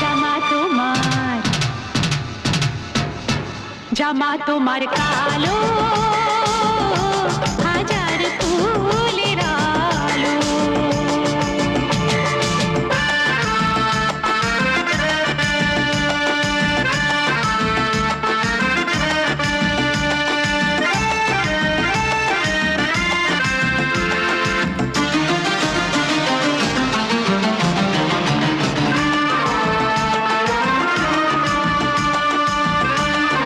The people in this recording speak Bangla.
জামা তোমার জামা তোমার কালো